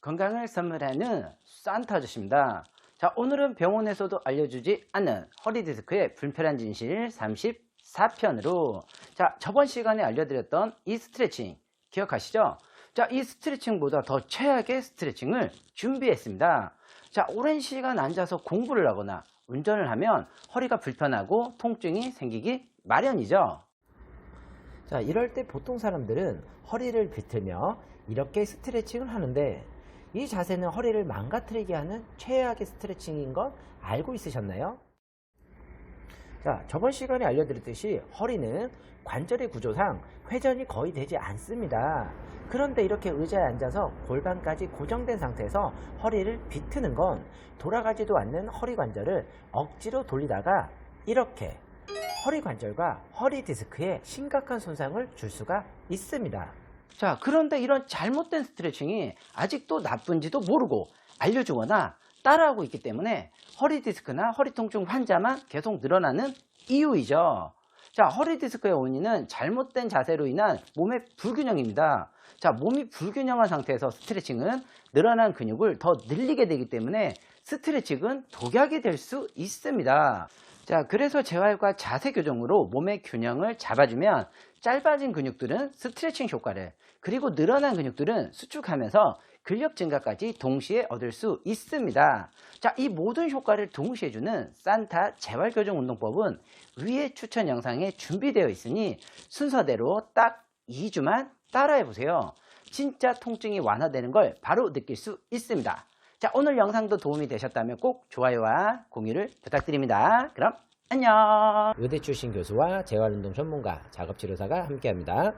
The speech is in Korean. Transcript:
건강을 선물하는 산타 아저씨입니다. 자, 오늘은 병원에서도 알려주지 않는 허리 디스크의 불편한 진실 34편으로 자, 저번 시간에 알려드렸던 이 스트레칭 기억하시죠? 자, 이 스트레칭보다 더 최악의 스트레칭을 준비했습니다. 자, 오랜 시간 앉아서 공부를 하거나 운전을 하면 허리가 불편하고 통증이 생기기 마련이죠. 자, 이럴 때 보통 사람들은 허리를 비틀며 이렇게 스트레칭을 하는데 이 자세는 허리를 망가뜨리게 하는 최악의 스트레칭인 건 알고 있으셨나요? 자, 저번 시간에 알려드렸듯이 허리는 관절의 구조상 회전이 거의 되지 않습니다. 그런데 이렇게 의자에 앉아서 골반까지 고정된 상태에서 허리를 비트는 건 돌아가지도 않는 허리 관절을 억지로 돌리다가 이렇게 허리 관절과 허리 디스크에 심각한 손상을 줄 수가 있습니다. 자, 그런데 이런 잘못된 스트레칭이 아직도 나쁜지도 모르고 알려주거나 따라하고 있기 때문에 허리 디스크나 허리 통증 환자만 계속 늘어나는 이유이죠. 자, 허리 디스크의 원인은 잘못된 자세로 인한 몸의 불균형입니다. 자, 몸이 불균형한 상태에서 스트레칭은 늘어난 근육을 더 늘리게 되기 때문에 스트레칭은 독약이 될 수 있습니다. 자, 그래서 재활과 자세 교정으로 몸의 균형을 잡아주면 짧아진 근육들은 스트레칭 효과를 그리고 늘어난 근육들은 수축하면서 근력 증가까지 동시에 얻을 수 있습니다. 자, 이 모든 효과를 동시에 주는 산타 재활 교정 운동법은 위의 추천 영상에 준비되어 있으니 순서대로 딱 2주만 따라해 보세요. 진짜 통증이 완화되는 걸 바로 느낄 수 있습니다. 자, 오늘 영상도 도움이 되셨다면 꼭 좋아요와 공유를 부탁드립니다. 그럼 안녕! 의대 출신 교수와 재활운동 전문가, 작업치료사가 함께합니다.